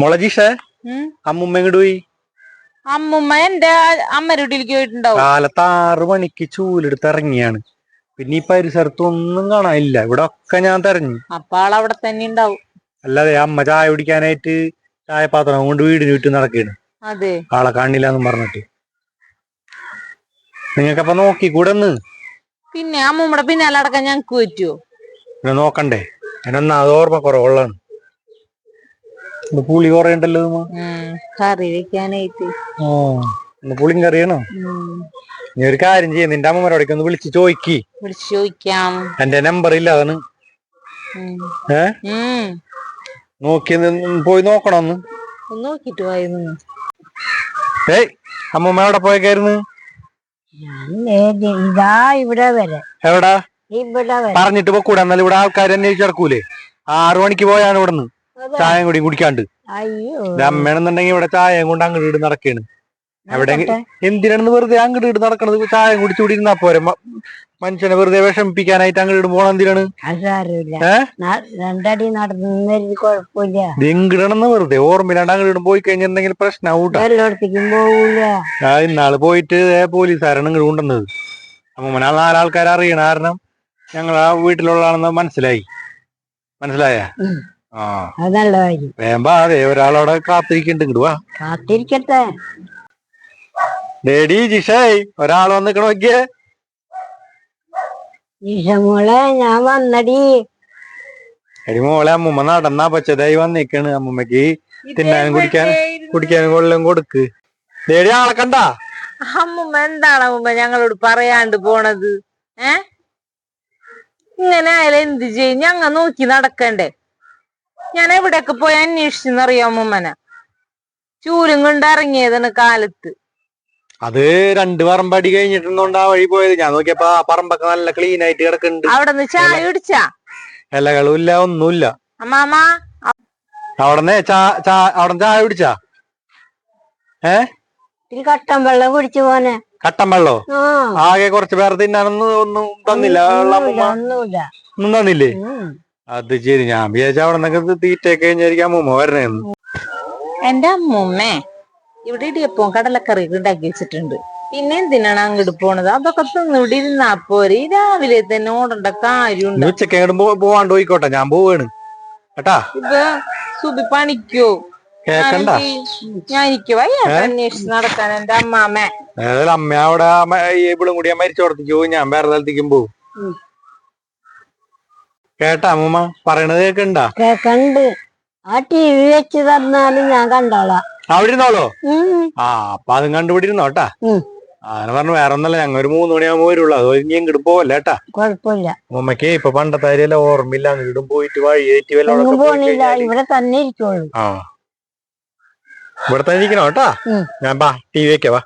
മുളജീഷേ. അമ്മുമ്മ പോയി? അമ്മുമ്മ എന്റെ അമ്മയുടെ വീട്ടിലേക്ക് പോയിട്ടുണ്ടാവും. കാലത്ത് ആറു മണിക്ക് ചൂലെടുത്ത് ഇറങ്ങിയാണ്. പിന്നെ ഈ പരിസരത്ത് ഒന്നും കാണാനില്ല. ഇവിടെ ഒക്കെ ഞാൻ തെരഞ്ഞു. അപ്പൊ അവിടെ തന്നെ ഉണ്ടാവും. അല്ലാതെ അമ്മ ചായ കുടിക്കാനായിട്ട് ചായപാത്രം കൊണ്ട് വീടിന് ചുറ്റും നടക്കുകയാണ് അതെ. ആളെ കാണില്ല എന്നും പറഞ്ഞിട്ട്. നിങ്ങൾക്കപ്പൊ നോക്കി കൂടെ ഒന്ന് പിന്നെ അമ്മൂമ്മടെ പിന്നാലെ ഞങ്ങക്ക് പറ്റുമോ നോക്കണ്ടേ. അതിനൊന്നാമത് ഓർമ്മ കുറവുള്ളതാണ് പുളി കൊറേണ്ടല്ലോ കറി വെക്കാനായിട്ട്. ഓ പുളിയും കറിയണോ? നീ ഒരു കാര്യം ചെയ്യ നിന്റെ അമ്മമാരോടൊക്കെ ഒന്ന് വിളിച്ച് ചോദിക്കി. വിളിച്ചു ചോദിക്കാം. എന്റെ നമ്പർ ഇല്ല അതാണ്. ഏ? നോക്കി പോയി നോക്കണോന്ന്. നോക്കിട്ട് പോയിരുന്നു ഏയ് അമ്മൂമ്മ എവിടെ പോയേക്കായിരുന്നു? ഇതാ ഇവിടെ വരെ. എവിടാ? ഇവിടെ പറഞ്ഞിട്ട് പോക്കൂടെ എന്നാലും ഇവിടെ ആൾക്കാർ അന്വേഷിച്ചു കിടക്കൂലേ ആറു മണിക്ക് പോയാണ് ഇവിടുന്ന്. ചായയും കൂടി കുടിക്കാണ്ട്. അമ്മയാണെന്നുണ്ടെങ്കിൽ ഇവിടെ ചായയും കൊണ്ട് അങ്ങോട്ട് ഇട്ട് നടക്കാണ്. എവിടെ എന്തിനാണെന്ന് വെറുതെ അങ്ങോട്ട് ഇട്ട് നടക്കണത്? ചായ കുടിച്ചു കൂടി ഇരുന്നാ പോരെ. മനുഷ്യനെ വെറുതെ വിഷമിപ്പിക്കാനായിട്ട് അങ്ങോട്ട് ഇട്ട് പോണ എന്തിനാണ്? എങ്കിടണെന്ന് വെറുതെ ഓർമ്മയില്ലാണ്ട് അങ്ങോട്ട് ഇട്ട് പോയി കഴിഞ്ഞിട്ടുണ്ടെങ്കിൽ പ്രശ്നമാവൂട്ടാ ആ ഇന്നാൾ പോയിട്ട് പോലീസുകാരാണ് ഇങ്ങോട്ട് കൊണ്ടുവന്നത്. അപ്പൊ നാലാൾക്കാരെ അറിയണ കാരണം ഞങ്ങൾ ആ വീട്ടിലുള്ളതാണെന്ന് മനസ്സിലായി. മനസ്സിലായ? അത് നല്ല കാര്യം വേമ്പാ അതെ ഒരാളവിടെ കാത്തിരിക്കുന്നുണ്ട്. ഇങ്ങോട്ട് വാ. കാത്തിരിക്കട്ടെ. ഡേഡി ജിഷായ് ഒരാൾ വന്നിക്കണ നോക്കിയേ. ഈശമോളെ ഞാൻ വന്നടി. എടി മോളെ അമ്മൂമ്മ നടന്നാ പച്ചതായി വന്നിക്കണ് അമ്മൂമ്മക്ക് തിന്നാനും കുടിക്കാൻ കുടിക്കാനും കൊള്ളും കൊടുക്ക്. ഡേഡി ആളെ കണ്ട? അമ്മ എന്താണ് അമ്മ ഞങ്ങളോട് പറയാണ്ട് പോണത്? ഏ? ഇങ്ങനെ ആയാലും എന്ത് ചെയ്യും? ഞങ്ങ നോക്കി നടക്കണ്ടേ. ഞാൻ എവിടെയൊക്കെ പോയി അന്വേഷിച്ചെന്നറിയാം ഉമ്മന ചൂരും കൊണ്ട് ഇറങ്ങിയതാണ് കാലത്ത്. അത് രണ്ട് പറമ്പടി കഴിഞ്ഞിട്ടുണ്ടോണ്ട് ആ വഴി പോയത്. ഞാൻ നോക്കിയപ്പോ ആ പറമ്പൊക്കെ നല്ല ക്ലീൻ ആയിട്ട് കിടക്കുന്നുണ്ട്. അവിടെ നിന്ന് ചായ കുടിച്ചാ? ഇലകളും ഇല്ല ഒന്നുമില്ല. അമ്മാമ അവിടെ അവിടെ ചായ കുടിച്ചാ? ഏ? കട്ടൻ വെള്ളം കുടിച്ചു പോനെ കട്ടൻ വെള്ളോ? ആകെ കുറച്ച് പേർ തിന്നാനൊന്നും ഒന്നും തന്നില്ല ഒന്നും തന്നില്ലേ. അത് ശരി ഞാൻ വിചാരിച്ച അവിടെ നിന്നൊക്കെ തീറ്റയൊക്കെ കഴിഞ്ഞായിരിക്കും അമ്മൂമ്മ വരണേന്ന്. എന്റെ അമ്മൂമ്മേ ഇവിടെ ഇടിയപ്പവും കടലക്കറി ഉണ്ടാക്കി വെച്ചിട്ടുണ്ട്. പിന്നെ എന്തിനാണ് അങ്ങോട്ട് പോണത്? അതൊക്കെ തിന്ന് ഇവിടെ ഇരുന്നാ പോരെ. ഈ രാവിലെ തന്നെ ഓടണ്ട കാര്യം കാര്യമുണ്ട് ഉച്ചയ്ക്ക് അങ്ങോട്ട് പോ- പോവാണ്ട് പോയിക്കോട്ടെ ഞാൻ പോവാണ്. കേട്ടാ? ഇപ്പൊ സുബി പണിക്കോ? കേക്കണ്ട? ഞാൻ എനിക്ക് വയ്യാത്ത അന്വേഷിച്ച് നടക്കാൻ എന്റെ അമ്മാമ്മേ ഏതായാലും അമ്മ അവിടെ ആ മ- ഈ ഇവിളും കൂടി മരിച്ചോടത്തേക്ക് പോകും ഞാൻ വേറെ സ്ഥലത്തേക്കും ഉം. കേട്ടാ അമ്മ പറയണത് കേക്കണ്ട? കേക്കണ്ട് ആ ടി വി വെച്ച് തന്നാലും ഞാൻ കണ്ടോളാം. അവിടെ ഇരുന്നോളോ. ആ അപ്പൊ അതും കണ്ടുപിടിരുന്നോ കേട്ടാ. അങ്ങനെ പറഞ്ഞു വേറെ ഒന്നല്ല ഞങ്ങൾ ഒരു മൂന്ന് മണിയാകുമ്പോ വരുള്ളൂ. അത് ഇനി ഇങ്ങോട്ട് പോവല്ലേ കേട്ടാ കുഴപ്പമില്ല. ഉമ്മക്ക് ഇപ്പൊ പണ്ടത്തെ കാര്യമല്ല ഓർമ്മയില്ല. അങ്ങോട്ടും പോയിട്ട് വഴി ഏറ്റി വല്ല ഇവിടെ തന്നെ ഇരിക്കുള്ളൂ. ആ. ഇവിടെ തന്നെ ഇരിക്കണോ കേട്ടാ ഞാൻ ബാ ടി വി വെക്കാ